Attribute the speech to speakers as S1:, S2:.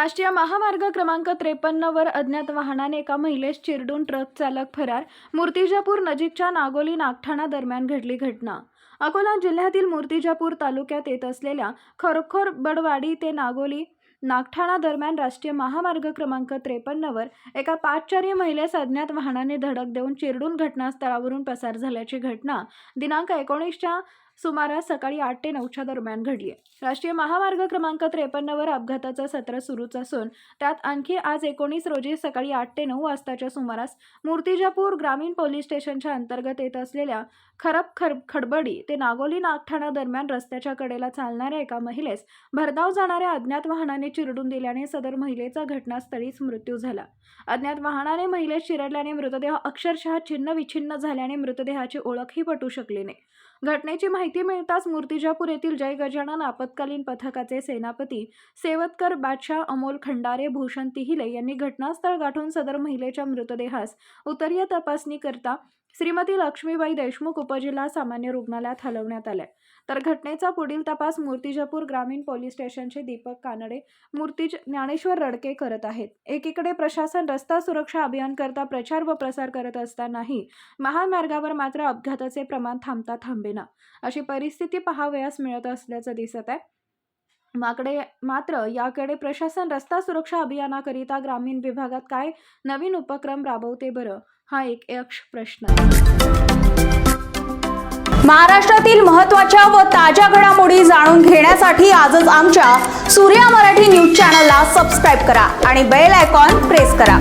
S1: राष्ट्रीय महामार्ग क्रमांक त्रेपन्नवर अज्ञात वाहनाने एका महिलेस चिरडून ट्रक चालक फरार मूर्तिजापूर नजीकच्या नागोली नागठाणा दरम्यान घडली घटना. अकोला जिल्ह्यातील मूर्तिजापूर तालुक्यात येत असलेल्या खरखोर बडवाडी ते नागोली नागठाणा दरम्यान राष्ट्रीय महामार्ग क्रमांक त्रेपन्नवर एका पाचचारी महिलेस अज्ञात वाहनाने धडक देऊन चिरडून घटनास्थळावरून पसार झाल्याची घटना. दिनांक एकोणीसच्या सुमारास सकाळी आठ ते नऊच्या दरम्यान घडली आहे राष्ट्रीय महामार्ग क्रमांक त्रेपन्नवर अपघाताचं सत्र सुरूच असून त्यात आणखी आज एकोणीस रोजी सकाळी आठ ते नऊ वाजताच्या सुमारास मूर्तिजापूर ग्रामीण पोलीस स्टेशनच्या अंतर्गत येत असलेल्या खरब खर खडबडी ते नागोली नागठाणा दरम्यान रस्त्याच्या कडेला चालणाऱ्या एका महिलेस भरधाव जाणाऱ्या अज्ञात वाहनाने चिरडून दिल्याने सदर महिलेचा घटनास्थळीच मृत्यू झाला. अज्ञात वाहनाने महिलेस चिरडल्याने मृतदेह अक्षरशः छिन्न विछिन्न झाल्याने मृतदेहाची ओळखही पटू शकली नाही. घटनेची माहिती मिळताच मूर्तिजापूर येथील जय गजानन आपत्कालीन पथकाचे सेनापती सेवतकर बादशाह अमोल खंडारे भूषण तिहिले यांनी घटनास्थळ गाठून सदर महिलेच्या मृतदेहास उत्तरीय तपासणी करता श्रीमती लक्ष्मीबाई देशमुख उपजिल्हा सामान्य रुग्णालयात हलवण्यात आले तर घटनेचा पुढील तपास मूर्तिजापूर ग्रामीण पोलीस स्टेशनचे दीपक कानडे मूर्तिज ज्ञानेश्वर रडके करत आहेत. एकीकडे प्रशासन रस्ता सुरक्षा अभियान करता प्रचार व प्रसार करत असतानाही महामार्गावर मात्र अपघाताचे प्रमाण थांबता थांबेना अशी परिस्थिती पाहावयास मिळत असल्याचं दिसत आहे. माकडे मात्र याकडे प्रशासन रस्ता सुरक्षा अभियानाकरिता ग्रामीण विभागात काय नवीन उपक्रम राबवते बरं? हा एक यक्ष प्रश्न आहे.
S2: महाराष्ट्रातील महत्त्वाच्या व ताज्या घडामोडी जाणून घेण्यासाठी आजच आमच्या सूर्या मराठी न्यूज चॅनलला सबस्क्राईब करा आणि बेल आयकॉन प्रेस करा.